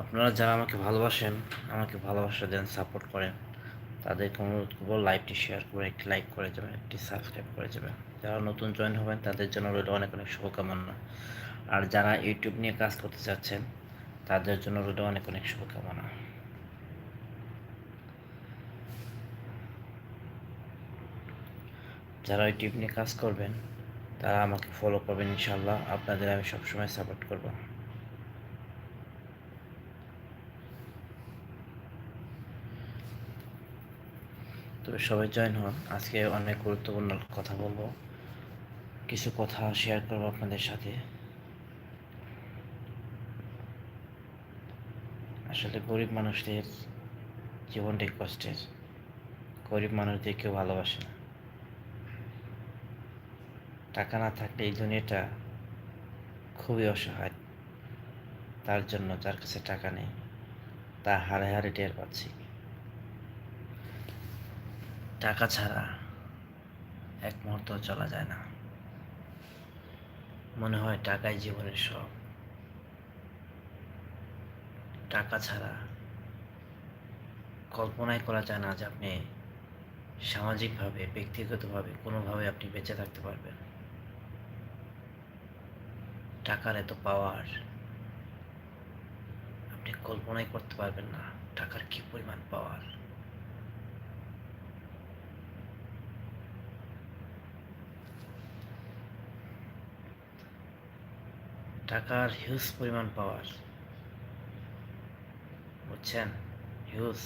আপনারা যারা আমাকে ভালোবাসেন, আমাকে ভালোবাসা দেন সাপোর্ট করেন, তাদেরকে অনুরোধ করব লাইভটি শেয়ার করে একটি লাইক করে যাবেন, একটি সাবস্ক্রাইব করে যাবেন। যারা নতুন জয়েন হবেন, তাদের জন্য রইল অনেক অনেক শুভকামনা। আর যারা ইউটিউব নিয়ে কাজ করতে চাচ্ছেন, তাদের জন্য রইল অনেক অনেক শুভকামনা। যারা ইউটিউব নিয়ে কাজ করবেন, তারা আমাকে ফলো করবেন ইনশাল্লাহ আপনাদের আমি সবসময় সাপোর্ট করব। তবে সবাই জয়েন হন। আজকে অনেক গুরুত্বপূর্ণ কথা বলব। কিছু কথা শেয়ার করব আপনাদের সাথে। আসলে গরিব মানুষদের জীবনটাই কষ্টের। গরিব মানুষদের কেউ ভালোবাসে না। টাকা না থাকলে এই দুনিয়াটা খুবই অসহায়। তার জন্য যার কাছে টাকা নেই, তা হারে হারে টের পাচ্ছি। টাকা ছাড়া এক মুহূর্ত চলা যায় না। মনে হয় টাকাই জীবনের সব। টাকা ছাড়া কল্পনাই করা যায় না যে আপনি সামাজিকভাবে, ব্যক্তিগতভাবে কোনোভাবে আপনি বেঁচে থাকতে পারবেন। টাকার এত পাওয়ার আপনি কল্পনাই করতে পারবেন না, টাকার কি পরিমাণ পাওয়ার টাকার হিউজ পরিমাণ পাওয়ার বুঝছেন? হিউজ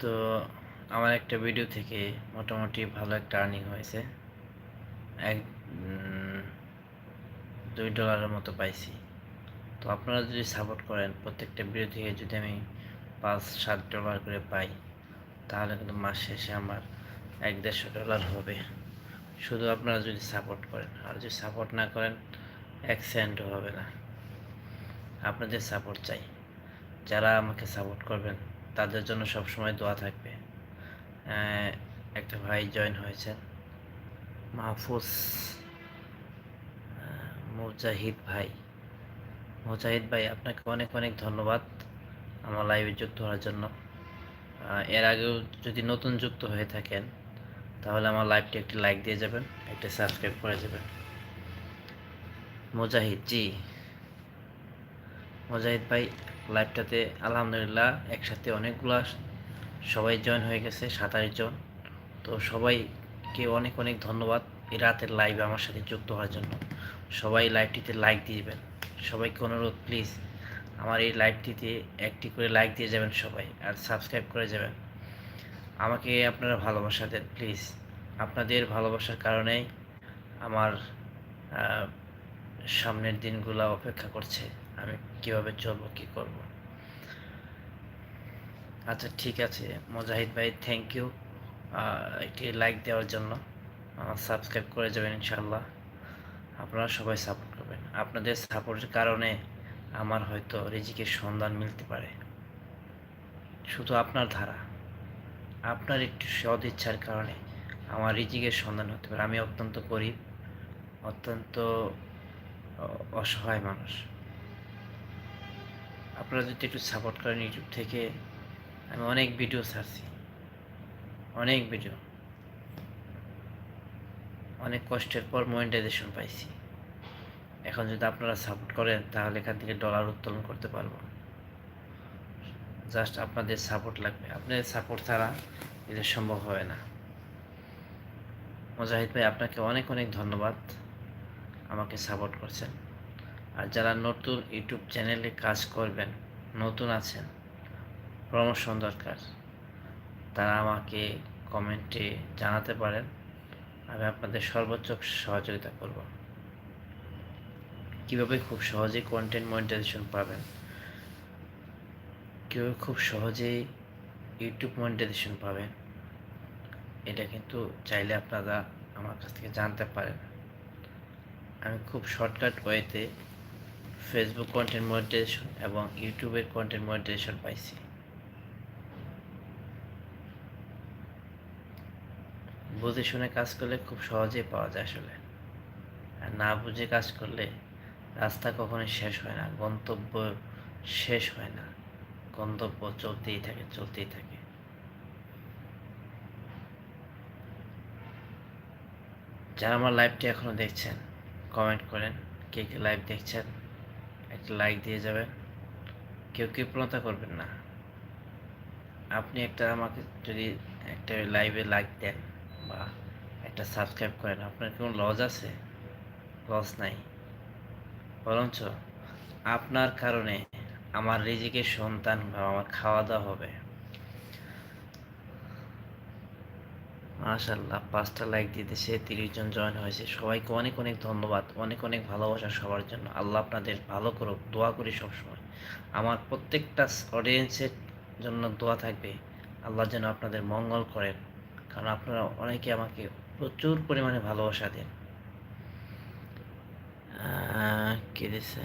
তো আমার একটা ভিডিও থেকে মোটামুটি ভালো একটা আর্নিং হয়েছে। এক দুই ডলারের মতো পাইছি। তো আপনারা যদি সাপোর্ট করেন, প্রত্যেকটা ভিডিও থেকে যদি আমি পাঁচ, সাত ডলার করে পাই, তাহলে কিন্তু মাস শেষে আমার এক দেড়শো ডলার হবে। শুধু আপনারা যদি সাপোর্ট করেন, আর যদি সাপোর্ট না করেন, এক সেন্টও হবে না। আপনাদের সাপোর্ট চাই। যারা আমাকে সাপোর্ট করবেন, তাদের জন্য সব সময় দোয়া থাকবে। একটা ভাই জয়েন হয়েছেন, মাহফুজ মুজাহিদ ভাই। মুজাহিদ ভাই, আপনাকে অনেক অনেক ধন্যবাদ। আমার লাইভে যুক্ত হওয়ার জন্য। এর আগেও যদি নতুন যুক্ত হয়ে থাকেন, তাহলে আমার লাইভটি একটি লাইক দিয়ে যাবেন, একটি সাবস্ক্রাইব করে যাবেন। মুজাহিদ, জি। মুজাহিদ ভাই লাইভটাতে আলহামদুলিল্লাহ একসাথে অনেকগুলা সবাই জয়েন হয়ে গেছে, সাতাশ জন। তো সবাইকে অনেক অনেক ধন্যবাদ এই রাতের লাইভে আমার সাথে যুক্ত হওয়ার জন্য। সবাই লাইভটিতে লাইক দিবেন সবাইকে অনুরোধ প্লিজ আমার এই লাইভটিতে একটি করে লাইক দিয়ে যাবেন সবাই আর সাবস্ক্রাইব করে যাবেন। আমাকে আপনারা ভালোবাসা দেন প্লিজ আপনাদের ভালোবাসার কারণেই আমার সামনের দিনগুলো অপেক্ষা করছে, আমি কীভাবে চলবো, কি করব। আচ্ছা ঠিক আছে। মুজাহিদ ভাই থ্যাংক ইউ একটি লাইক দেওয়ার জন্য। সাবস্ক্রাইব করে যাবেন ইনশাল্লাহ আপনারা সবাই সাপোর্ট করবেন। আপনাদের সাপোর্টের কারণে আমার হয়তো রিজিকের সন্ধান মিলতে পারে। শুধু আপনার ধারা। আপনার একটু সদ ইচ্ছার কারণে আমার রিজিকের সন্ধান হতে পারে। আমি অত্যন্ত গরিব, অত্যন্ত অসহায় মানুষ। আপনারা যদি একটু সাপোর্ট করেন ইউটিউব থেকে, আমি অনেক ভিডিও ছাড়ছি। অনেক ভিডিও অনেক কষ্টের পর মনিটাইজেশন পাইছি। এখন যদি আপনারা সাপোর্ট করেন, তাহলে এখান থেকে ডলার উত্তোলন করতে পারব। জাস্ট আপনাদের সাপোর্ট লাগবে। আপনাদের সাপোর্ট ছাড়া এটা সম্ভব হবে না। মুজাহিদ ভাই, আপনাকে অনেক অনেক ধন্যবাদ আমাকে সাপোর্ট করছেন। আর যারা নতুন ইউটিউব চ্যানেলে কাজ করবেন, নতুন আছেন প্রমোশন দরকার, তারা আমাকে কমেন্টে জানাতে পারেন। আমি আপনাদের সর্বোচ্চ সহযোগিতা করব। কীভাবে খুব সহজেই কন্টেন্ট মনিটাইজেশন পাবেন? কীভাবে খুব সহজেই ইউটিউব মনিটাইজেশন পাবেন? এটা কিন্তু চাইলে আপনারা আমার কাছ থেকে জানতে পারেন। আমি খুব শর্টকাট ওয়েতে ফেসবুক কন্টেন্ট মনিটাইজেশন এবং ইউটিউবের কন্টেন্ট মনিটাইজেশন পাইছি। বুঝে শুনে কাজ করলে খুব সহজেই পাওয়া যায় আসলে। আর না বুঝে কাজ করলে রাস্তা কখনোই শেষ হয় না, গন্তব্য শেষ হয় না। গন্তব্য চলতেই থাকে চলতেই থাকে। যারা আমার লাইভটি এখনও দেখছেন কমেন্ট করেন, কে কে লাইভ দেখছেন, একটা লাইক দিয়ে যাবেন। কেউ কৃপণতা করবেন না। আপনি একটা আমাকে যদি একটা লাইভে লাইক দেন বা একটা সাবস্ক্রাইব করেন, আপনার কোনো লজ আছে? লস নাই। বরঞ্চ আপনার কারণে আমার রিজিকের সন্তান বা আমার খাওয়া দাওয়া হবে। মাশাল্লাহ পাঁচটা লাইক দিতেছে, তিরিশ জন জয়েন হয়েছে। সবাইকে অনেক অনেক ধন্যবাদ, অনেক অনেক ভালোবাসা সবার জন্য। আল্লাহ আপনাদের ভালো করুক, দোয়া করি সবসময়। আমার প্রত্যেকটা অডিয়েন্সের জন্য দোয়া থাকবে, আল্লাহ যেন আপনাদের মঙ্গল করেন। কারণ আপনারা অনেকে আমাকে প্রচুর পরিমাণে ভালোবাসা দেন। কে দিছে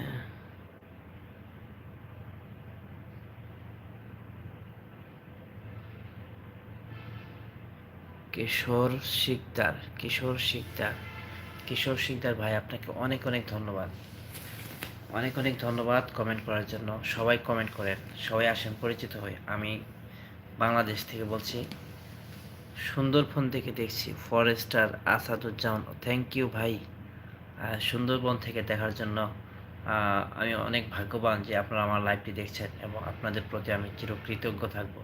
কিশোর শিকদার কিশোর শিকদার কিশোর শিকদার ভাই, আপনাকে অনেক অনেক ধন্যবাদ। অনেক অনেক ধন্যবাদ কমেন্ট করার জন্য। সবাই কমেন্ট করেন। সবাই আসেন পরিচিত হই আমি বাংলাদেশ থেকে বলছি, সুন্দরবন থেকে দেখছি ফরেস্টার আসাদুজ্জামান। থ্যাংক ইউ ভাই। সুন্দরবন থেকে দেখার জন্য আমি অনেক ভাগ্যবান যে আপনারা আমার লাইভটি দেখছেন এবং আপনাদের প্রতি আমি চিরকৃতজ্ঞ থাকব।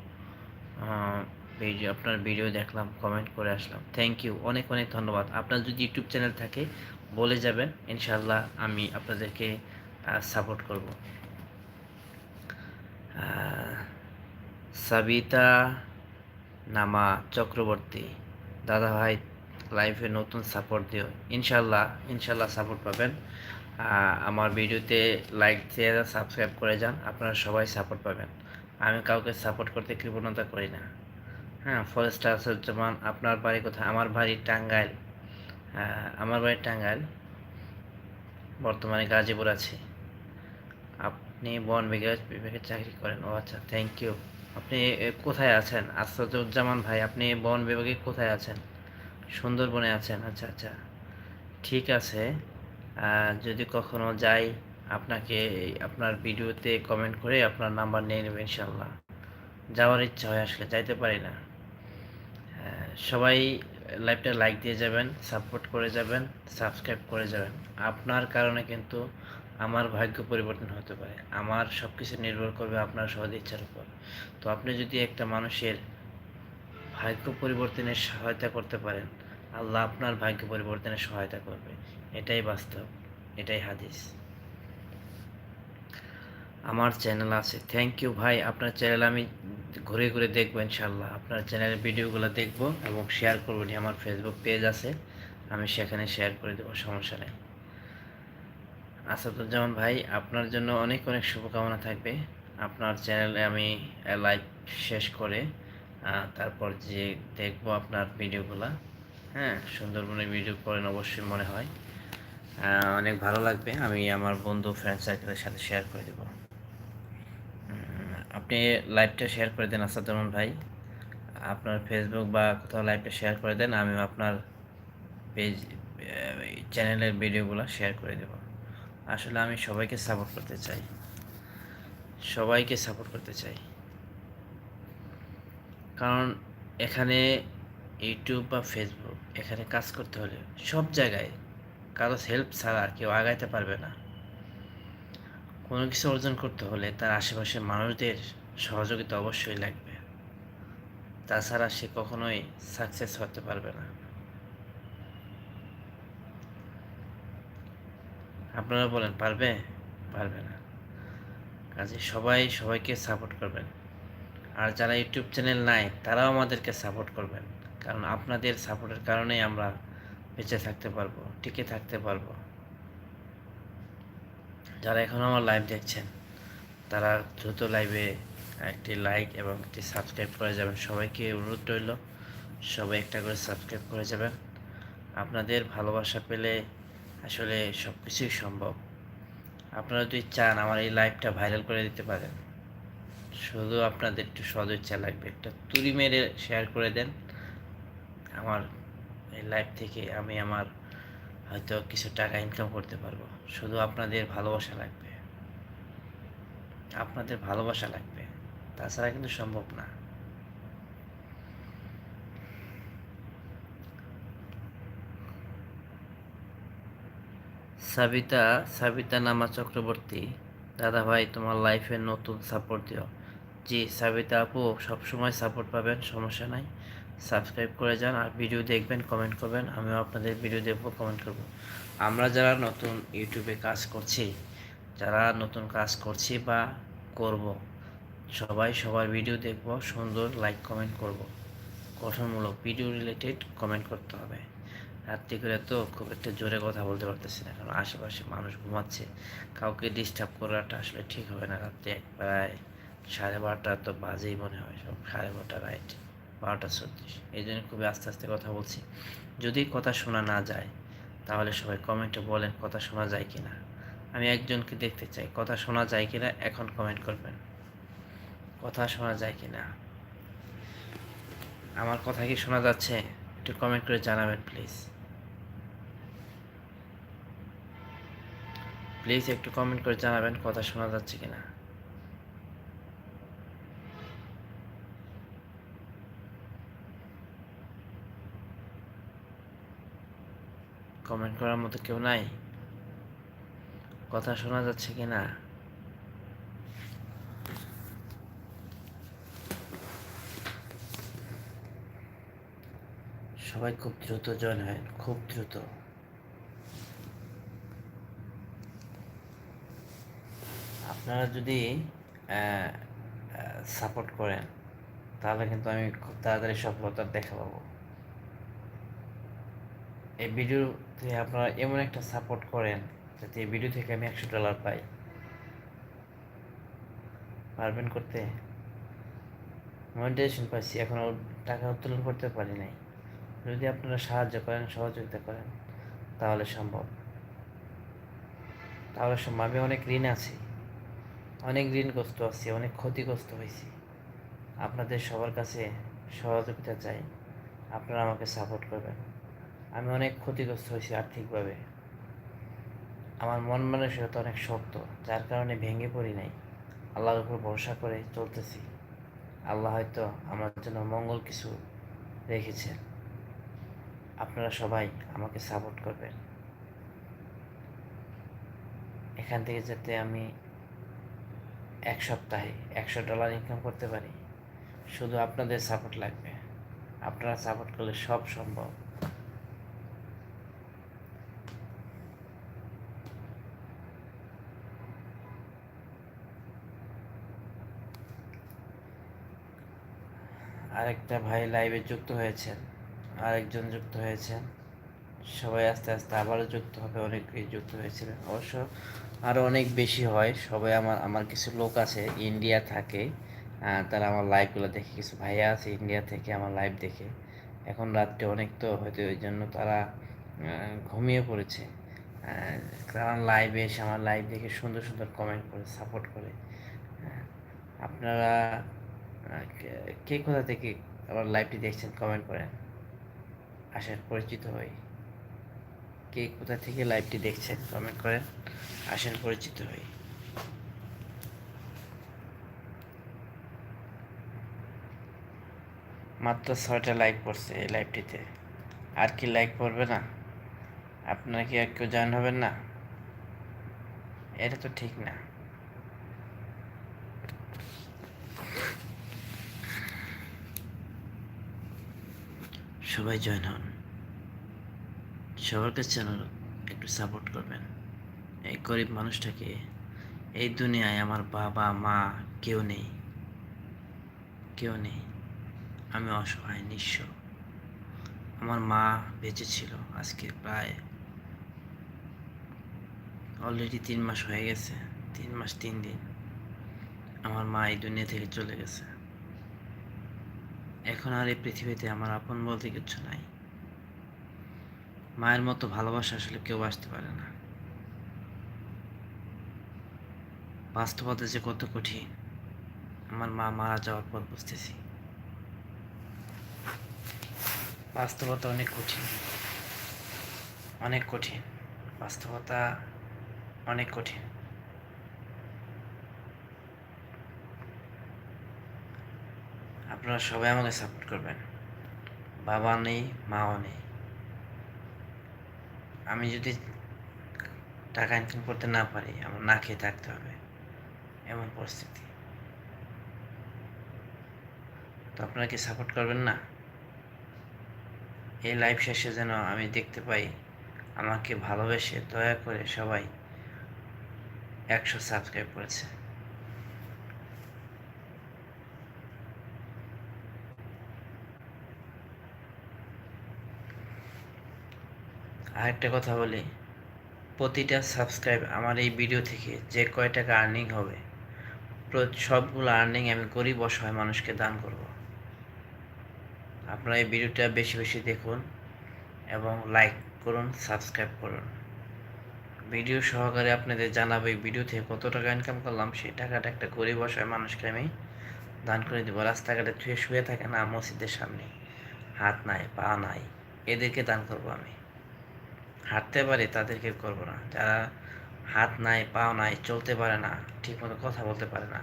ভিডিও আপনার ভিডিও দেখলাম কমেন্ট করে আসলাম। থ্যাংক ইউ অনেক অনেক ধন্যবাদ। আপনার যদি ইউটিউব চ্যানেল থাকে, বলে যাবেন ইনশাল্লাহ আমি আপনাদেরকে সাপোর্ট করব। সাবিতা নামা চক্রবর্তী। দাদা ভাই লাইফে নতুন সাপোর্ট দিও। ইনশাল্লাহ ইনশাল্লাহ সাপোর্ট পাবেন। আমার ভিডিওতে লাইক দিয়ে সাবস্ক্রাইব করে যান, আপনারা সবাই সাপোর্ট পাবেন। আমি কাউকে সাপোর্ট করতে কৃপণতা করি না। হ্যাঁ ফরেস্টার আসাদুজ্জামান আপনার বাড়ি কোথায়? আমার বাড়ি টাঙ্গাইল। আমার বাড়ি টাঙ্গাইল। বর্তমানে গাজীপুর আছি। আপনি বন বিভাগে চাকরি করেন। ও আচ্ছা থ্যাংক ইউ আপনি কোথায় আছেন? আসাদুজ্জামান ভাই, আপনি বন বিভাগে কোথায় আছেন? সুন্দরবনে আছেন। আচ্ছা আচ্ছা। ঠিক আছে। যদি কখনো যাই, আপনাকে আপনার ভিডিওতে কমেন্ট করে আপনার নাম্বার নিয়ে নেব ইনশাল্লাহ যাওয়ার ইচ্ছা হয় আসলে, যাইতে পারি না। সবাই লাইভটা লাইক দিয়ে যাবেন সাপোর্ট করে যাবেন সাবস্ক্রাইব করে যাবেন। আপনার কারণে কিন্তু আমার ভাগ্য পরিবর্তন হতে পারে। আমার সব কিছু নির্ভর করবে আপনার সহজ ইচ্ছার উপর। তো আপনি যদি একটা মানুষের ভাগ্য পরিবর্তনের সহায়তা করতে পারেন। আল্লাহ আপনার ভাগ্য পরিবর্তনের সহায়তা করবে। এটাই বাস্তব, এটাই হাদিস। আমার চ্যানেল আছে। থ্যাংক ইউ ভাই। আপনার চ্যানেল আমি ঘুরে ঘুরে দেখব ইনশাল্লাহ আপনার চ্যানেলের ভিডিওগুলো দেখব এবং শেয়ার করব নি আমার ফেসবুক পেজ আছে। আমি সেখানে শেয়ার করে দেবো, সমস্যা নেই। আসাদুজ্জামান ভাই, আপনার জন্য অনেক অনেক শুভকামনা থাকবে। আপনার চ্যানেলে আমি লাইভ শেষ করে তারপর যে দেখব আপনার ভিডিওগুলো হ্যাঁ সুন্দরবনের ভিডিও করেন অবশ্যই মনে হয়। অনেক ভালো লাগবে, আমি আমার বন্ধু ফ্রেন্ড সার্কেলের সাথে শেয়ার করে দেবো। আপনি লাইভটা শেয়ার করে দেন আসাদুজ্জামান ভাই। আপনার ফেসবুক বা কোথাও লাইভটা শেয়ার করে দেন আমি আপনার পেজ চ্যানেলের ভিডিওগুলো শেয়ার করে দেব। আসলে আমি সবাইকে সাপোর্ট করতে চাই। সবাইকে সাপোর্ট করতে চাই। কারণ এখানে ইউটিউব বা ফেসবুক এখানে কাজ করতে হলে সব জায়গায় কারও হেল্প ছাড়া আর কেউ আগাইতে পারবে না। কোনো কিছু অর্জন করতে হলে তার আশেপাশের মানুষদের সহযোগিতা অবশ্যই লাগবে। তাছাড়া সে কখনোই সাকসেস হতে পারবে না। আপনারা বলেন, পারবে? পারবে না। কাজে সবাই সবাইকে সাপোর্ট করবেন। আর যারা ইউটিউব চ্যানেল নাই, তারাও আমাদেরকে সাপোর্ট করবেন। কারণ আপনাদের সাপোর্টের কারণেই আমরা বেঁচে থাকতে পারব, টিকে থাকতে পারব। যারা এখন আমার লাইভ দেখছেন, তারা দ্রুত লাইভে একটি লাইক এবং একটি সাবস্ক্রাইব করে যাবেন। সবাইকে অনুরোধ রইল, সবাই একটা করে সাবস্ক্রাইব করে যাবেন। আপনাদের ভালোবাসা পেলে আসলে সব কিছুই সম্ভব। আপনারা যদি চান আমার এই লাইভটা ভাইরাল করে দিতে পারেন শুধু আপনাদের একটু সদিচ্ছা লাগবে। একটা তুড়ি মেরে শেয়ার করে দেন। আমার এই লাইফ থেকে আমি আমার হয়তো কিছু টাকা ইনকাম করতে পারব। শুধু আপনাদের ভালোবাসা লাগবে। আপনাদের ভালোবাসা লাগবে। তাছাড়া কিন্তু সম্ভব না। সাবিতা সাবিতা নামা চক্রবর্তী দাদা ভাই তোমার লাইফে নতুন সাপোর্ট দিও। জি, সাবিতা আপু, সবসময় সাপোর্ট পাবেন, সমস্যা নাই। সাবস্ক্রাইব করে যান আর ভিডিও দেখবেন কমেন্ট করবেন, আমিও আপনাদের ভিডিও দেখব কমেন্ট করব। আমরা যারা নতুন ইউটিউবে কাজ করছি, যারা নতুন কাজ করছি বা করব, সবাই সবার ভিডিও দেখব, সুন্দর লাইক কমেন্ট করব। গঠনমূলক ভিডিও রিলেটেড কমেন্ট করতে হবে। রাত্রি করে তো খুব একটা জোরে কথা বলতে পারতেছি না, কারণ আশেপাশে মানুষ ঘুমাচ্ছে। কাউকে ডিস্টার্ব করাটা আসলে ঠিক হবে না রাত্রে এক প্রায়। সাড়ে বারোটা তো বাজেই মনে হয় সব, সাড়ে বারোটা, রাইট। বারোটা ছত্রিশ। এই জন্য খুবই আস্তে আস্তে কথা বলছি। যদি কথা শোনা না যায়, তাহলে সবাই কমেন্টে বলেন কথা শোনা যায় কি না আমি একজনকে দেখতে চাই, কথা শোনা যায় কি না এখন কমেন্ট করবেন। কথা শোনা যায় কি না আমার কথা কি শোনা যাচ্ছে? একটু কমেন্ট করে জানাবেন, প্লিজ। প্লিজ একটু কমেন্ট করে জানাবেন, কথা শোনা যাচ্ছে কিনা? কমেন্ট করার মতো কেউ নাই। কথা শোনা যাচ্ছে কিনা সবাই খুব দ্রুত জয়েন হয়, খুব দ্রুত। আপনারা যদি সাপোর্ট করেন, তাহলে কিন্তু আমি খুব তাড়াতাড়ি সফলতার দেখা পাবো। এই ভিডিওতে আপনারা এমন একটা সাপোর্ট করেন যাতে এই ভিডিও থেকে আমি একশো ডলার পাই। পারবেন করতে? মনিটাইজেশন পাইছি এখনও টাকা উত্তোলন করতে পারি নাই। যদি আপনারা সাহায্য করেন, সহযোগিতা করেন, তাহলে সম্ভব। তাহলে সম্ভব। আমি অনেক ঋণ আছি। অনেক ঋণগ্রস্ত আছি, অনেক ক্ষতিগ্রস্ত হয়েছি। আপনাদের সবার কাছে সহযোগিতা চাই। আপনারা আমাকে সাপোর্ট করবেন। আমি অনেক ক্ষতিগ্রস্ত হয়েছি আর্থিকভাবে। আমার মন মানসিকতা অনেক শক্ত, যার কারণে ভেঙে পড়ি নাই। আল্লাহর উপর ভরসা করে চলতেছি। আল্লাহ হয়তো আমার জন্য মঙ্গল কিছু রেখেছেন। আপনারা সবাই আমাকে সাপোর্ট করবেন। এখান থেকে যাতে আমি এক সপ্তাহে একশো ডলার ইনকাম করতে পারি, শুধু আপনাদের সাপোর্ট লাগবে। আপনারা সাপোর্ট করলে সব সম্ভব। আরেকটা ভাই লাইভে যুক্ত হয়েছেন, আরেকজন যুক্ত হয়েছেন। সবাই আস্তে আস্তে আবারও যুক্ত হবে, অনেকেই যুক্ত হয়েছিলেন। অবশ্য আরও অনেক বেশি হয়, সবাই আমার আমার কিছু লোক আছে ইন্ডিয়া থাকে। তারা আমার লাইভগুলো দেখে, কিছু ভাইয়া আছে ইন্ডিয়া থেকে আমার লাইভ দেখে। এখন রাত্রে অনেক তো হয়তো ওই জন্য তারা ঘুমিয়ে পড়েছে। কারণ লাইভে এসে আমার লাইভ দেখে সুন্দর সুন্দর কমেন্ট করে সাপোর্ট করে। আপনারা কে কোথা থেকে আমার লাইভটি দেখছেন কমেন্ট করেন। আসেন পরিচিত হই। কে কোথা থেকে লাইভটি দেখছেন কমেন্ট করেন। আসেন পরিচিত হই। মাত্র ছয়টা লাইক পড়ছে এই লাইভটিতে আর কি লাইক পড়বে না? আপনারা কি আর কেউ জয়েন হবেন না? এটা তো ঠিক না। সবাই জয়েন হন। সবার কাছে একটু সাপোর্ট করবেন। এই গরিব মানুষটাকে এই দুনিয়ায় আমার বাবা, মা কেউ নেই। কেউ নেই। আমি অসহায়, নিঃস্ব। আমার মা বেঁচে ছিল আজকে প্রায় অলরেডি তিন মাস হয়ে গেছে। তিন মাস, তিন দিন। আমার মা এই দুনিয়া থেকে চলে গেছে। এখন আর এই পৃথিবীতে আমার আপন বলতে কিছু নাই। মায়ের মতো ভালোবাসা আসলে কেউ আসতে পারে না। বাস্তবতা যে কত কঠিন, আমার মা মারা যাওয়ার পর বুঝতেছি। বাস্তবতা অনেক কঠিন অনেক কঠিন। বাস্তবতা অনেক কঠিন। আপনারা সবাই আমাকে সাপোর্ট করবেন। বাবা নেই, মাও নেই। আমি যদি টাকা ইনকাম করতে না পারি, আমার না খেয়ে থাকতে হবে। এমন পরিস্থিতি। তো আপনারা কি সাপোর্ট করবেন না? এই লাইফ শেষে যেন আমি দেখতে পাই, আমাকে ভালোবেসে দয়া করে সবাই একশো সাবস্ক্রাইব করেছে। আরেকটা কথা বলি। প্রতিটা সাবস্ক্রাইব আমার এই ভিডিও থেকে যে কয় টাকা আর্নিং হবে সবগুলো আর্নিং আমি গরিব অসহায় মানুষকে দান করব। আপনারা এই ভিডিওটা বেশি বেশি দেখুন এবং লাইক করুন সাবস্ক্রাইব করুন। ভিডিও সহকারে আপনাদের জানাব এই ভিডিও থেকে কত টাকা ইনকাম করলাম, সেই টাকাটা একটা গরিব অসহায় মানুষকে আমি দান করে দেবো। রাস্তাঘাটে থুয়ে শুয়ে থাকে না, মসজিদের সামনে। হাত নাই, পা নাই, এদেরকে দান করব আমি। হাঁটতে পারে তাদেরকে করব না। যারা হাত নাই পা নাই, চলতে পারে না, ঠিকমতো কথা বলতে পারে না,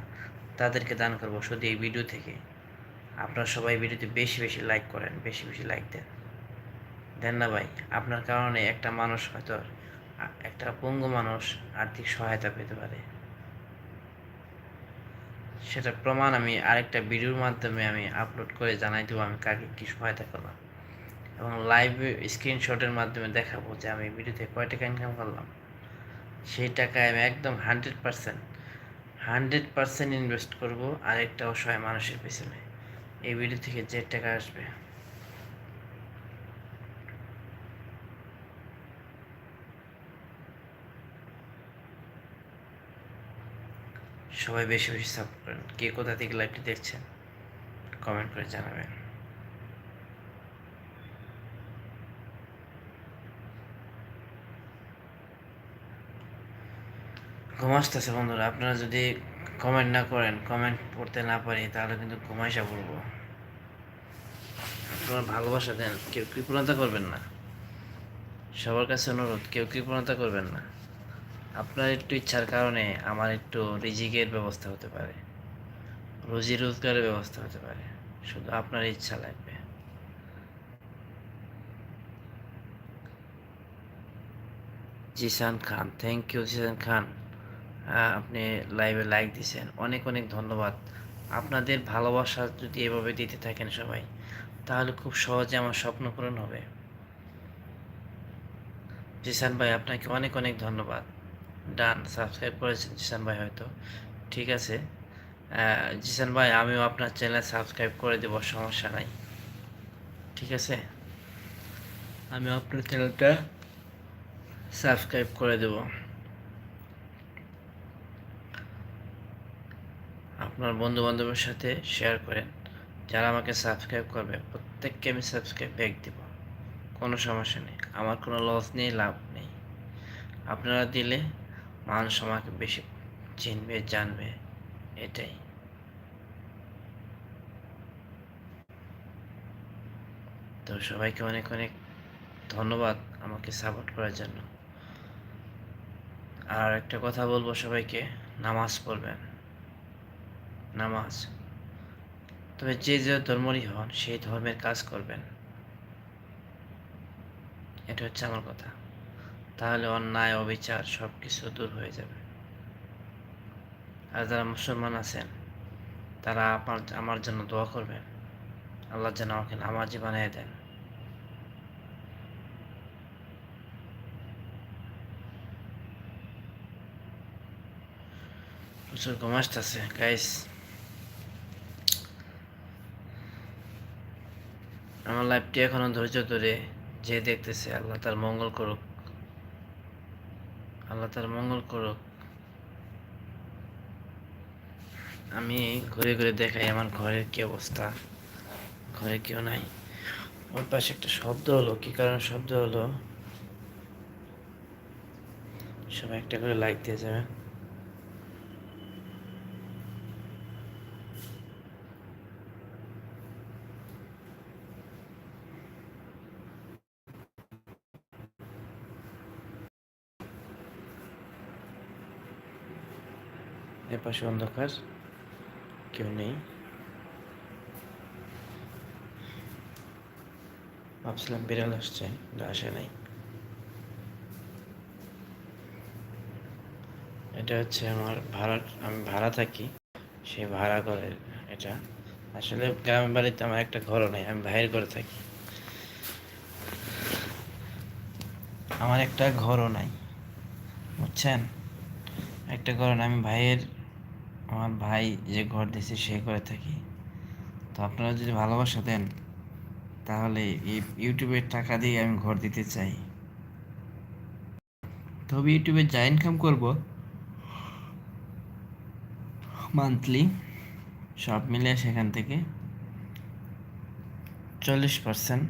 তাদেরকে দান করব শুধু এই ভিডিও থেকে। আপনারা সবাই ভিডিওতে বেশি বেশি লাইক করেন, বেশি বেশি লাইক দেন। দেন না ভাই, আপনার কারণে একটা মানুষ হয়তো একটা পঙ্গু মানুষ আর্থিক সহায়তা পেতে পারে। সেটা প্রমাণ আমি আরেকটা ভিডিওর মাধ্যমে আমি আপলোড করে জানাই দেবো, আমি কাকে কী সহায়তা করলাম। এবং লাইভ স্ক্রিনশটের মাধ্যমে দেখাবো যে আমি ভিডিওতে কয় টাকা ইনকাম করলাম। সেই টাকায় আমি একদম hundred percent hundred percent invest করব আরেকটা অসহায় মানুষের পেছনে। এই ভিডিও থেকে যে টাকা আসবে। সবাই বেশি বেশি সাপোর্ট করেন। কে কোথা থেকে লাইভটি দেখছেন কমেন্ট করে জানাবেন। ঘুম বন্ধুরা, আপনারা যদি কমেন্ট না করেন কমেন্ট পড়তে না পারি, তাহলে কিন্তু ঘুমাইসা পড়ব। আপনারা ভালোবাসা দেন, কেউ কৃপণতা করবেন না। সবার কাছে অনুরোধ, কেউ কৃপণতা করবেন না। আপনার একটু ইচ্ছার কারণে আমার একটু রিজিকের ব্যবস্থা হতে পারে। রুজি রোজগারের ব্যবস্থা হতে পারে। শুধু আপনার ইচ্ছা লাগবে। Jisan Khan thank you Jisan Khan. আপনি লাইভে লাইক দিয়েছেন অনেক অনেক ধন্যবাদ। আপনাদের ভালোবাসা যদি এভাবে দিতে থাকেন সবাই, তাহলে খুব সহজে আমার স্বপ্ন পূরণ হবে। জিসান ভাই, আপনাকে অনেক অনেক ধন্যবাদ। ডান সাবস্ক্রাইব করেছেন জিসান ভাই হয়তো। ঠিক আছে। জিসান ভাই, আমিও আপনার চ্যানেল সাবস্ক্রাইব করে দেব, সমস্যা নাই। ঠিক আছে? আমি আপনার চ্যানেলটা সাবস্ক্রাইব করে দেব। আপনার বন্ধু বান্ধবের সাথে শেয়ার করেন, যারা আমাকে সাবস্ক্রাইব করবে। প্রত্যেককে আমি সাবস্ক্রাইব ব্যাক দেব। কোনো সমস্যা নেই। আমার কোনো লস নেই, লাভ নেই। আপনারা দিলে মানুষ আমাকে বেশি চিনবে, জানবে। এটাই। তো সবাইকে অনেক অনেক ধন্যবাদ আমাকে সাপোর্ট করার জন্য। আর একটা কথা বলব সবাইকে, নামাজ পড়বেন। নামাজ। তবে যে যে ধর্মরই হন, সেই ধর্মের কাজ করবেন। এটা হচ্ছে আমার কথা। তাহলে অন্যায়, অবিচার সব কিছু দূর হয়ে যাবে। আর যারা মুসলমান আছেন, তারা আমার আমার জন্য দোয়া করবেন। আল্লাহ যেন আমাকে নামাজি বানিয়ে দেন। প্রচুর ঘুম আসতেছে গাইস আমার লাইফটি এখনও ধৈর্য ধরে যে দেখতেছে, আল্লাহ তার মঙ্গল করুক। আল্লাহ তার মঙ্গল করুক। আমি ঘুরে ঘুরে দেখাই আমার ঘরের কি অবস্থা। ঘরে কেউ নাই। ওর পাশে একটা শব্দ হলো। কি কারণ শব্দ হলো? সবাই একটা করে লাইক দিয়ে যাবেন এপাশে অন্ধকার, কেউ নেই। ভাবছিলাম বিড়াল আসছে আসে নাই। এটা হচ্ছে আমার ভাড়া, আমি ভাড়া থাকি, সেই ভাড়া করে এটা। আসলে গ্রামের বাড়িতে আমার একটা ঘরও নেই, আমি ভাইয়ের ঘরে থাকি। আমার একটা ঘরও নাই, বুঝছেন? একটা ঘর নাই, আমি ভাইয়ের আমার ভাই যে ঘর দিয়েছে সে ঘরে থাকি। তো আপনারা যদি ভালোবাসা দেন, তাহলে ইউটিউবের টাকা দিয়ে আমি ঘর দিতে চাই। তবে ইউটিউবে যা ইনকাম করব। মান্থলি সব মিলে সেখান থেকে চল্লিশ পার্সেন্ট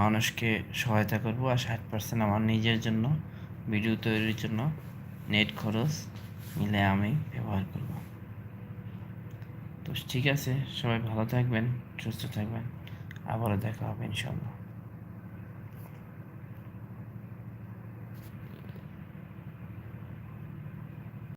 মানুষকে সহায়তা করব আর ষাট পার্সেন্ট আমার নিজের জন্য ভিডিও তৈরির জন্য নেট খরচ মিলে আমি ব্যবহার করব। তো ঠিক আছে সবাই ভালো থাকবেন সুস্থ থাকবেন আবারও দেখা হবে ইনশাল্লাহ